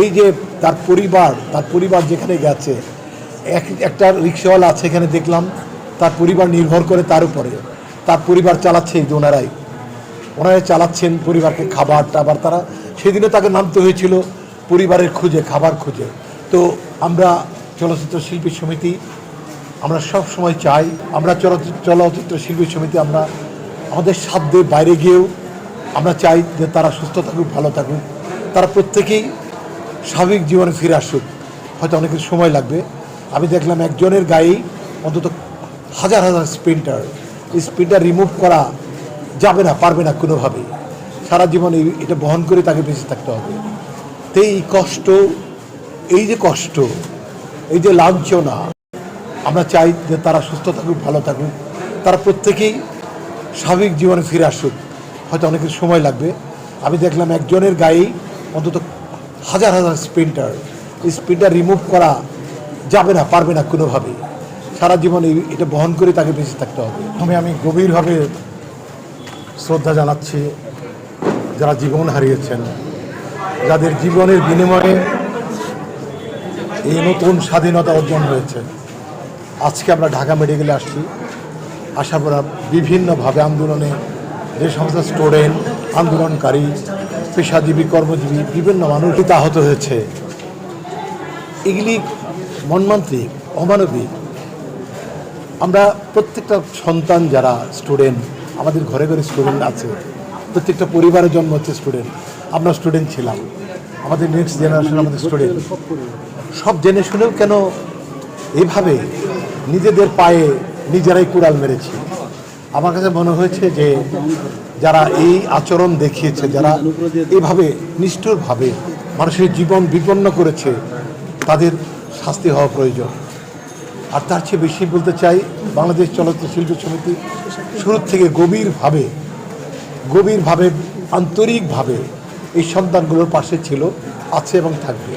এই যে তার পরিবার তার পরিবার যেখানে গেছে, এক, একটা রিক্সাওয়ালা আছে এখানে দেখলাম, তার পরিবার নির্ভর করে তার উপরে। তার পরিবার চালাচ্ছে এই ওনারাই। ওনারাই চালাচ্ছেন পরিবারকে খাবার টাবার, তারা সেদিনও তাকে নামতে হয়েছিল, পরিবারের খুঁজে, খাবার খুঁজে। তো আমরা চলচ্চিত্র শিল্পী সমিতি, আমরা সব সময় চাই, আমরা চলচ্চিত্র শিল্পী সমিতি, আমরা আমাদের সাধ্যের বাইরে গিয়েও আমরা চাই যে তারা সুস্থ থাকুক, ভালো থাকুক। তারা প্রত্যেকেই স্বাভাবিক জীবনে ফিরে আসুক। হয়তো অনেকের সময় লাগবে। আমি দেখলাম একজনের গায়েই অন্তত হাজার হাজার স্প্রিন্টার এই স্প্রিন্টার রিমুভ করা যাবে না, পারবে না কোনোভাবেই সারা জীবন এটা বহন করে তাকে বেঁচে থাকতে হবে। তো এই কষ্ট, এই যে কষ্ট, এই যে লাঞ্ছনা, আমরা চাই যে তারা সুস্থ থাকুক, ভালো থাকুক। তারা প্রত্যেকেই স্বাভাবিক জীবনে ফিরে আসুক। হয়তো অনেকের সময় লাগবে। আমি দেখলাম একজনের গায়েই অন্তত হাজার হাজার স্প্রিন্টার স্প্রিন্টার রিমুভ করা যাবে না, পারবে না কোনোভাবেই। সারা জীবন এটা বহন করে তাকে বেঁচে থাকতে হবে। আমি আমি গভীরভাবে শ্রদ্ধা জানাচ্ছি যারা জীবন হারিয়েছেন, যাদের জীবনের বিনিময়ে এই নতুন স্বাধীনতা অর্জন হয়েছে। আজকে আমরা ঢাকা মেডিকেলে আসছি। আসার পর বিভিন্নভাবে আন্দোলনে যে সমস্ত স্টুডেন্ট আন্দোলনকারী পেশাজীবী, কর্মজীবী, বিভিন্ন মানুষ আহত হয়েছে। এগুলি মর্মান্তিক অমানবিক। আমরা প্রত্যেকটা সন্তান যারা স্টুডেন্ট, আমাদের ঘরে ঘরে স্টুডেন্ট আছে, প্রত্যেকটা পরিবারে জন্ম হচ্ছে স্টুডেন্ট। আমরা স্টুডেন্ট ছিলাম। আমাদের নেক্সট জেনারেশন আমাদের স্টুডেন্ট। সব জেনে শুনেও কেন এভাবে নিজেদের পায়ে নিজেরাই কুড়াল মেরেছি? আমার কাছে মনে হয়েছে যে যারা এই আচরণ দেখিয়েছে, যারা এভাবে নিষ্ঠুরভাবে মানুষের জীবন বিপন্ন করেছে, তাদের শাস্তি হওয়া প্রয়োজন। আর তার চেয়ে বেশি বলতে চাই, বাংলাদেশ চলচ্চিত্র শিল্প সমিতি শুরু থেকে গভীরভাবে গভীরভাবে, আন্তরিকভাবে এই সন্তানগুলোর পাশে ছিল, আছে এবং থাকবে।